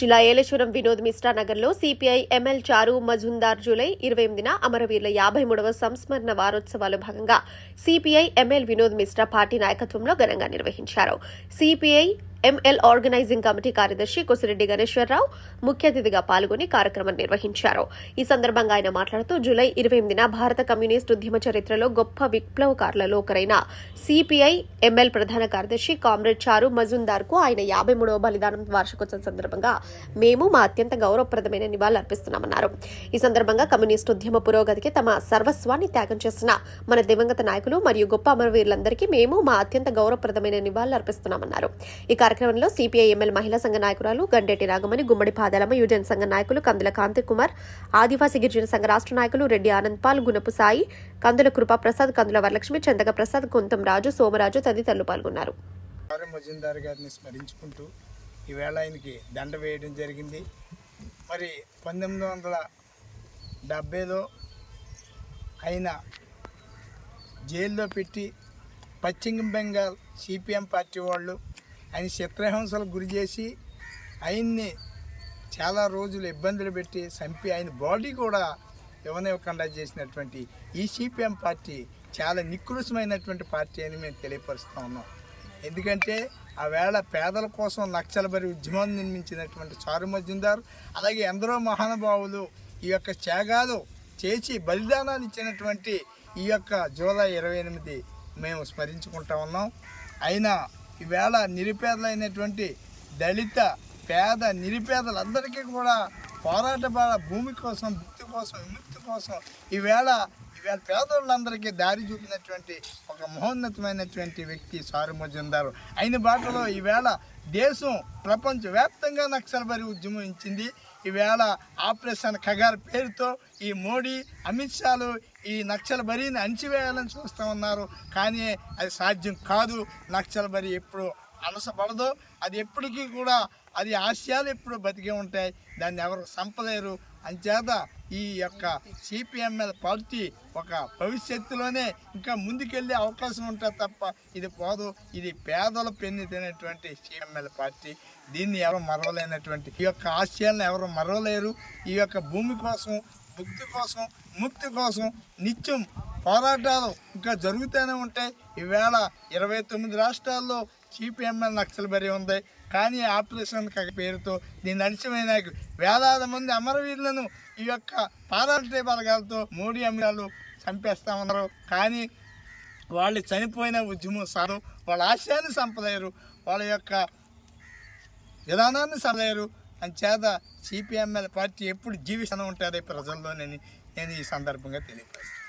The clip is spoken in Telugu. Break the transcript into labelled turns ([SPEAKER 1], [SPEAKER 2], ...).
[SPEAKER 1] జిల్లా ఏలేశ్వరం వినోద్ మిశ్రా నగర్లో సిపిఐ ఎంఎల్ చారు మజుందార్ జూలై ఇరవై ఎనిమిదిన అమరవీరుల యాభై మూడవ సంస్మరణ వారోత్సవాలు భాగంగా CPI ML Vinod Mishra party నాయకత్వంలో ఘనంగా నిర్వహించారు. సిపిఐ ఎంఎల్ ఆర్గనైజింగ్ కమిటీ కార్యదర్శి కొసిరెడ్డి గణేశ్వరరావు ముఖ్య అతిథిగా పాల్గొని కార్యక్రమం నిర్వహించారు. ఈ సందర్భంగా ఆయన మాట్లాడుతూ జూలై ఇరవై ఎనిమిదిన భారత కమ్యూనిస్ట్ ఉద్యమ చరిత్రలో గొప్ప విప్లవకారులలో ఒకరైన సిపిఐ ఎంఎల్ ప్రధాన కార్యదర్శి కామ్రేడ్ చారు మజుందార్కు ఆయన యాభై మూడవ బలిదానం వార్షికోత్సవం సందర్భంగా మేము మా అత్యంత గౌరవప్రదమైన నివాళులు అర్పిస్తున్నామన్నారు. ఈ సందర్భంగా కమ్యూనిస్ట్ ఉద్యమ పురోగతికి తమ సర్వస్వాన్ని త్యాగం చేసిన మన దివంగత నాయకులు మరియు గొప్ప అమరవీరులందరికీ మేము మా అత్యంత గౌరవప్రదమైన నివాళులర్పిస్తున్నామన్నారు ఈ కార్యక్రమంలో సిపిఐ ఎమ్మెల్యే మహిళా సంఘ నాయకురాలు గండేటి నాగమణి గుమ్మడి పాదాలమ్మ యువజన సంఘ నాయకులు కందుల కాంతి కుమార్ ఆదివాసీ గిరిజన సంఘ రాష్ట్ర నాయకులు రెడ్డి ఆనంద్పాల్ గునపు గుణపు సాయి కందుల కృపాప్రసాద్ కందుల వరలక్ష్మి చందక ప్రసాద్ కుంతం రాజు సోమరాజు తదితరులు పాల్గొన్నారు.
[SPEAKER 2] మజుందార్ గారిని స్మరించుకుంటూ ఈవేళ ఆయనకి దండ వేయడం జరిగింది. మరి పంతొమ్మిది వందల డెబ్బైలో ఆయన జైల్లో పెట్టి పశ్చిమ బెంగాల్ సిపిఎం పార్టీ వాళ్ళు ఆయన చిత్రహింసలకు గురి చేసి ఆయన్ని చాలా రోజులు ఇబ్బందులు పెట్టి చంపి ఆయన బాడీ కూడా ఇవ్వనివ్వకుండా చేసినటువంటి ఈ సిపిఎం పార్టీ చాలా నికృషమైనటువంటి పార్టీ అని మేము తెలియపరుస్తూ ఉన్నాం. ఎందుకంటే ఆ వేళ పేదల కోసం నక్సలబరి ఉద్యమాన్ని నిర్మించినటువంటి చారు మజుందార్ అలాగే ఎందరో మహానుభావులు ఈ యొక్క త్యాగాలు చేసి బలిదానాలు ఇచ్చినటువంటి ఈ యొక్క జూలై ఇరవై ఎనిమిది మేము స్మరించుకుంటా ఉన్నాం. అయినా ఈవేళ నిరుపేదలైనటువంటి దళిత పేద నిరుపేదలందరికీ కూడా పోరాట భూమి కోసం భక్తి కోసం విముక్తి కోసం ఈవేళ ఈవేళ పేదోళ్ళందరికీ దారి చూపినటువంటి ఒక మహోన్నతమైనటువంటి వ్యక్తి సారు మజుందారు. అయిన బాటలో ఈవేళ దేశం ప్రపంచవ్యాప్తంగా నక్సల్బరి ఉద్యమం ఇచ్చింది. ఈవేళ ఆపరేషన్ ఖగార్ పేరుతో ఈ మోడీ అమిత్ షాలు ఈ నక్సల్ బరిని అణిచివేయాలని చూస్తూ ఉన్నారు. కానీ అది సాధ్యం కాదు. నక్సల్ బరి ఎప్పుడు అలసపడదు. అది ఎప్పటికీ కూడా అది ఆశయాలు ఎప్పుడు బతికే ఉంటాయి. దాన్ని ఎవరు సంపలేరు. అంచేత ఈ యొక్క సిపిఎంఎల్ పార్టీ ఒక భవిష్యత్తులోనే ఇంకా ముందుకెళ్ళే అవకాశం ఉంటుంది తప్ప ఇది పోదు. ఇది పేదల పెన్ను తినేటువంటి సిఎంఎల్ పార్టీ. దీన్ని ఎవరు మరవలేనటువంటి ఈ యొక్క ఆశయాలను ఎవరు మరవలేరు. ఈ యొక్క భూమి కోసం ముక్తి కోసం ముక్తి కోసం నిత్యం పోరాటాలు ఇంకా జరుగుతూనే ఉంటాయి. ఈవేళ ఇరవై తొమ్మిది రాష్ట్రాల్లో సిపిఎంఎల్ నక్సల్ బరి ఉంది. కానీ ఆపరేషన్ పేరుతో దీన్ని అడిచిపోయిన వేలాది మంది అమరవీరులను ఈ యొక్క పారామిలిటరీ బలగాలతో మోడీ అమరాలు చంపేస్తా ఉన్నారు కానీ వాళ్ళు చనిపోయిన ఉద్యమం సారు వాళ్ళ ఆశయాన్ని సంపలేరు వాళ్ళ యొక్క విధానాన్ని సరలేరు అంచేత చేత సిపిఎంఎల్ పార్టీ ఎప్పుడు జీవిస్తూనే ఉంటుంది ప్రజల్లోనని నేను ఈ సందర్భంగా తెలియపరుస్తాను